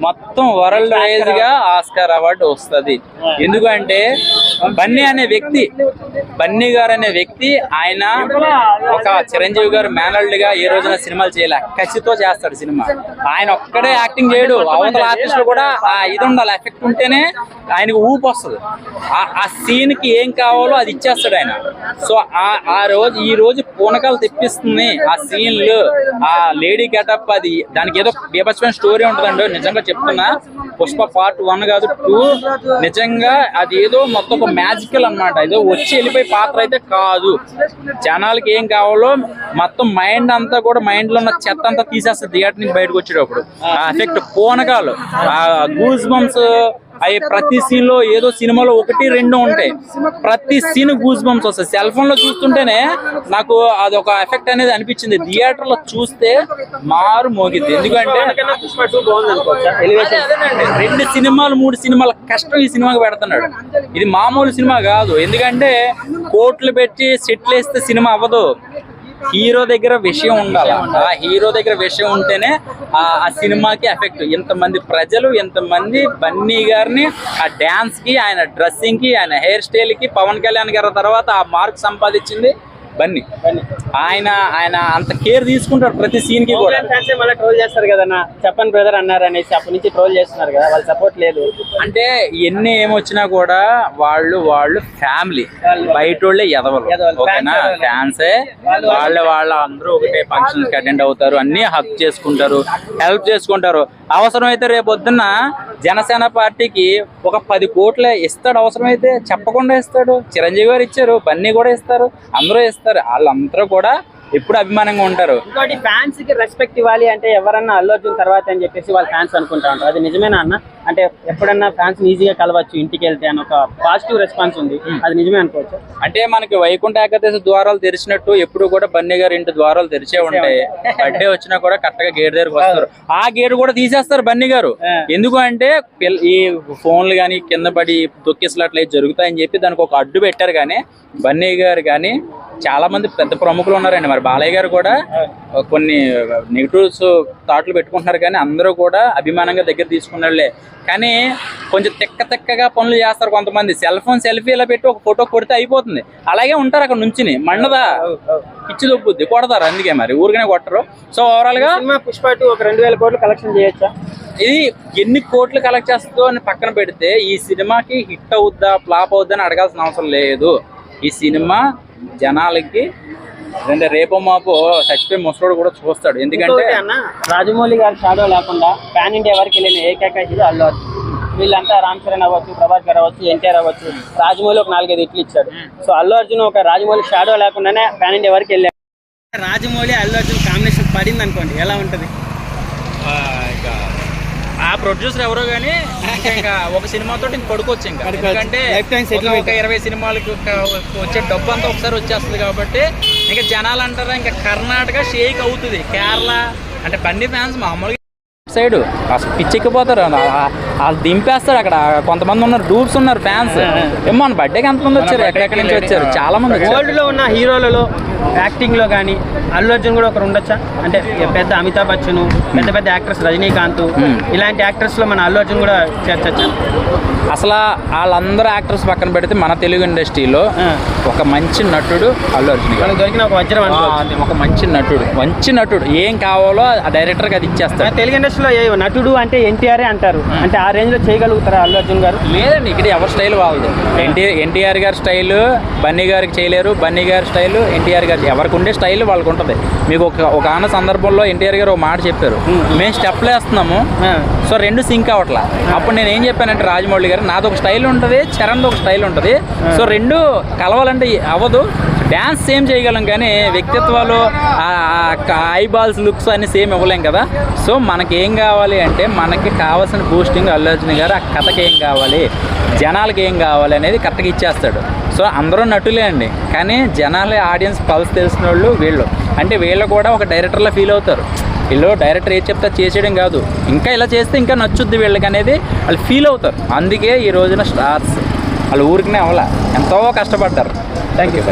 మొత్తం వరల్డ్ వైజ్గా Oscar award వస్తది. ఎందుకంటే బన్నీ అనే వ్యక్తి బన్నీ గారు అనే వ్యక్తి ఆయన ఒక చిరంజీవి గారు మేనల్డ్గా ఏ రోజున సినిమాలు చేయలే. కసితో చేస్తాడు సినిమా. ఆయన ఒక్కడే యాక్టింగ్ చేయడు. అవతల ఆర్టిస్టులు కూడా ఆ ఇది ఉండాలి. ఎఫెక్ట్ ఉంటేనే ఆయనకు ఊపు వస్తుంది. ఆ- ఆ సీన్కి ఏం కావాలో అది ఇచ్చేస్తాడు ఆయన. సో ఆ ఆ రోజు ఈ రోజు పూనకాలు తెప్పిస్తుంది ఆ సీన్లు. ఆ లేడీ గెటప్ అది దానికి ఏదో బీభత్సమైన స్టోరీ ఉంటుందండి నిజంగా చెప్తున్నా. పుష్ప పార్ట్ వన్ కాదు టూ నిజంగా అది ఏదో మొత్తం ఒక మ్యాజికల్ అన్నమాట. ఏదో వచ్చి వెళ్ళిపోయి పాత్ర అయితే కాదు. జనాలకి ఏం కావాలో మొత్తం మైండ్ అంతా కూడా మైండ్లో ఉన్న చెత్త అంతా తీసేస్తుంది థియేటర్ నుంచి బయటకు వచ్చేటప్పుడు. ఆ ఎఫెక్ట్ పూనకాలు ఆ గూస్ బంప్స్ అవి ప్రతి సీన్లో ఏదో సినిమాలో ఒకటి రెండు ఉంటాయి. ప్రతి సీన్ గూస్ బంప్స్ వస్తాయి. సెల్ ఫోన్లో చూస్తుంటేనే నాకు అది ఒక ఎఫెక్ట్ అనేది అనిపించింది. థియేటర్లో చూస్తే మారు మోగిద్ది. ఎందుకంటే. రెండు సినిమాలు మూడు సినిమాల కష్టం ఈ సినిమాకి పెడుతున్నాడు. ఇది మామూలు సినిమా కాదు. ఎందుకంటే కోట్లు పెట్టి సెట్లు వేస్తే సినిమా అవ్వదు. హీరో దగ్గర విషయం ఉండాలి? ఆ హీరో దగ్గర విషయం ఉంటేనే ఆ సినిమాకి ఎఫెక్ట్. ఎంతమంది ప్రజలు ఎంతమంది బన్నీ గారిని ఆ డాన్స్కి ఆయన డ్రెస్సింగ్కి ఆయన హెయిర్ స్టైల్కి పవన్ కళ్యాణ్ గారి తర్వాత ఆ మార్క్ సంపాదించింది బన్నీ. ఆయన ఆయన అంత కేర్ తీసుకుంటాడు ప్రతి సీన్కి కూడా. ఫ్యాన్స్ మళ్ళీ ట్రోల్ చేస్తారు కదన్నా చెప్పని బ్రదర్ అన్నారు అనేసి అప్పటి నుంచి ట్రోల్ చేస్తున్నారు కదా వాళ్ళ సపోర్ట్ లేదు. అంటే ఎన్ని ఏమొచ్చినా కూడా వాళ్ళు వాళ్ళు ఫ్యామిలీ బయట వాళ్ళే ఎదవలు. ఓకేనా. ఫ్యాన్సే వాళ్ళ వాళ్ళ అందరూ ఒకటే ఫంక్షన్స్కి అటెండ్ అవుతారు. అన్ని హక్ చేసుకుంటారు హెల్ప్ చేసుకుంటారు. అవసరమైతే రేపు పొద్దున్న జనసేన పార్టీకి ఒక పది కోట్లే ఇస్తాడు. అవసరమైతే చెప్పకుండా ఇస్తాడు. చిరంజీవి గారు ఇచ్చారు బన్నీ కూడా ఇస్తారు అందరూ ఇస్తారు. వాళ్ళందరూ కూడా ఎప్పుడు అభిమానంగా ఉంటారు. ఇంకోటి ఫ్యాన్స్కి రెస్పెక్ట్ ఇవ్వాలి అంటే ఎవరన్నా అల్లు అర్జున్ తర్వాత అని చెప్పేసి వాళ్ళ ఫ్యాన్స్ అనుకుంటా ఉంటారు. అది నిజమేనా అన్న? అంటే ఎప్పుడన్నా ఫ్యాన్స్ ఈజీగా కలవచ్చు ఇంటికి వెళ్తే అని ఒక పాజిటివ్ రెస్పాన్స్ ఉంది. అది నిజమే అనుకోవచ్చు. అంటే మనకి వైకుంఠ ఏకాదశి ద్వారాలు తెరిచినట్టు ఎప్పుడు కూడా బన్నీ గారి ఇంటి ద్వారాలు తెరిచే ఉంటాయి. బర్త్డే వచ్చినా కూడా కరెక్ట్గా గేట్ దగ్గరకు వస్తారు. ఆ గేట్ కూడా తీసేస్తారు బన్నీ గారు. ఎందుకు అంటే ఈ ఫోన్లు కానీ కింద పడి తొక్కిసలాట్లు అయితే జరుగుతాయని చెప్పి దానికి ఒక అడ్డు పెట్టారు కానీ బన్నీ గారు కానీ చాలా మంది పెద్ద ప్రముఖులు ఉన్నారండి. మరి బాలయ్య గారు కూడా కొన్ని నెగిటివ్స్ థాట్లు పెట్టుకుంటున్నారు కానీ అందరూ కూడా అభిమానంగా దగ్గర తీసుకున్నాళ్ళే. కానీ కొంచెం తిక్క తిక్కగా పనులు చేస్తారు కొంతమంది. సెల్ ఫోన్ సెల్ఫీ ఇలా పెట్టి ఒక ఫోటో కొడితే అయిపోతుంది. అలాగే ఉంటారు అక్కడ నుంచిని. మండదా? పిచ్చి దొబ్బుద్ది. కొడతారు అందుకే మరి. ఊరికనే కొట్టరు. సో ఓవరాల్గా పుష్ప ఒక రెండు వేల కోట్లు కలెక్షన్ చేయొచ్చా? ఇది ఎన్ని కోట్లు కలెక్ట్ చేస్తుందో అని పక్కన పెడితే ఈ సినిమాకి హిట్ అవుద్దా ఫ్లాప్ అవుద్దా అని అడగాల్సిన అవసరం లేదు. ఈ సినిమా జనాలకి అంటే రేపో మాపో చచ్చిపోయి ముసలోడు కూడా చూస్తాడు. ఎందుకంటే అన్న రాజమౌళి గారి షాడో లేకుండా ప్యాన్ ఇండియా వరకు వెళ్ళిన ఏకైక హీరో అల్లు అర్జున్. వీళ్ళంతా రామ్ చరణ్ అవ్వచ్చు ప్రభాస్ గారు అవ్వచ్చు ఎన్టీఆర్ అవ్వచ్చు రాజమౌళి ఒక నాలుగైదు ఇట్లు ఇచ్చాడు. సో అల్లు అర్జున్ ఒక రాజమౌళి షాడో లేకుండానే ప్యాన్ ఇండియా వరకు వెళ్ళాడు. రాజమౌళి అల్లు అర్జున్ కాంబినేషన్ పడింది అనుకోండి ఎలా ఉంటుంది? ఆ, ఇంకా ఆ ప్రొడ్యూసర్ ఎవరో కానీ ఇంకా ఒక సినిమాతో ఇంక పడుకోవచ్చు ఇంకా. ఎందుకంటే ఒక- ఇరవై సినిమాలకి ఒక- వచ్చే డబ్బు అంతా ఒకసారి వచ్చేస్తుంది కాబట్టి ఇంకా జనాలు అంటారా ఇంకా కర్ణాటక షేక్ అవుతుంది. కేరళ అంటే బండి ఫ్యాన్స్ మామూలుగా సైడ్. అసలు పిచ్చెక్కిపోతారు. వాళ్ళు దింపేస్తాడు అక్కడ. కొంతమంది ఉన్నారు డూప్స్ ఉన్నారు ఫ్యాన్స్ ఏమో మన బర్త్డేకి ఎంతమంది వచ్చారు? ఎక్కడెక్కడి నుంచి వచ్చారు? చాలా మంది వరల్డ్లో ఉన్న హీరోలలో యాక్టింగ్లో కానీ అల్లు అర్జున్ కూడా ఒకరు ఉండొచ్చా? అంటే పెద్ద అమితాబ్ బచ్చన్ పెద్ద పెద్ద యాక్టర్స్ రజనీకాంత్. ఇలాంటి యాక్టర్స్లో మన అల్లు అర్జున్ కూడా చేర్చొచ్చా? అసలు వాళ్ళందరూ యాక్టర్స్ పక్కన పెడితే మన తెలుగు ఇండస్ట్రీలో. ఒక మంచి నటుడు అల్లు అర్జున్ దొరికిన ఒక వజ్రం ఒక మంచి నటుడు. మంచి నటుడు. ఏం కావాలో ఆ డైరెక్టర్కి అది మన ఇచ్చేస్తాడు తెలుగు ఇండస్ట్రీలో నటుడు అంటే ఎన్టీఆర్ అంటారు. అంటే ఆ రేంజ్లో చేయగలుగుతారా అల్లు అర్జున్ గారు? లేదండి ఇక్కడ ఎవరి స్టైల్ వాళ్ళది ఎన్టీ ఎన్టీఆర్ గారి స్టైల్ బన్నీ గారికి చేయలేరు. బన్నీ గారి స్టైల్ ఎన్టీఆర్ గారి ఎవరికి ఉండే స్టైల్ వాళ్ళకి ఉంటుంది మీకు ఒక ఒక ఆన సందర్భంలో ఎన్టీఆర్ గారు ఒక మాట చెప్పారు. మేము. స్టెప్లు వేస్తున్నాము. ఆ. సో రెండు సింక్ అవట్లా అప్పుడు నేను ఏం చెప్పానంటే రాజమౌళి గారు నాది ఒక స్టైల్ ఉంటుంది చరణ్ది ఒక స్టైల్ ఉంటుంది. సో రెండు కలవాలంటే అవ్వదు. డ్యాన్స్ సేమ్ చేయగలం కానీ వ్యక్తిత్వాలు ఐ బాల్స్ లుక్స్ అన్ని సేమ్ ఇవ్వలేం కదా. సో మనకి ఏం కావాలి అంటే మనకి కావాల్సిన బూస్టింగ్ అల్లు అర్జున్ గారు ఆ కథకి ఏం కావాలి? జనాలకి ఏం కావాలి అనేది కరెక్ట్గా ఇచ్చేస్తాడు. సో అందరూ నటులే అండి. కానీ జనాల ఆడియన్స్ పల్స్ తెలిసిన వాళ్ళు. వీళ్ళు అంటే వీళ్ళు కూడా ఒక డైరెక్టర్లా ఫీల్ అవుతారు. వీళ్ళు డైరెక్టర్ ఏది చెప్తా చేసేయడం కాదు. ఇంకా ఇలా చేస్తే ఇంకా నచ్చుద్ది వీళ్ళకి అనేది వాళ్ళు ఫీల్ అవుతారు. అందుకే ఈ రోజున స్టార్స్ వాళ్ళు ఊరికినే అవ్వాల ఎంతో కష్టపడ్డారు. Thank you.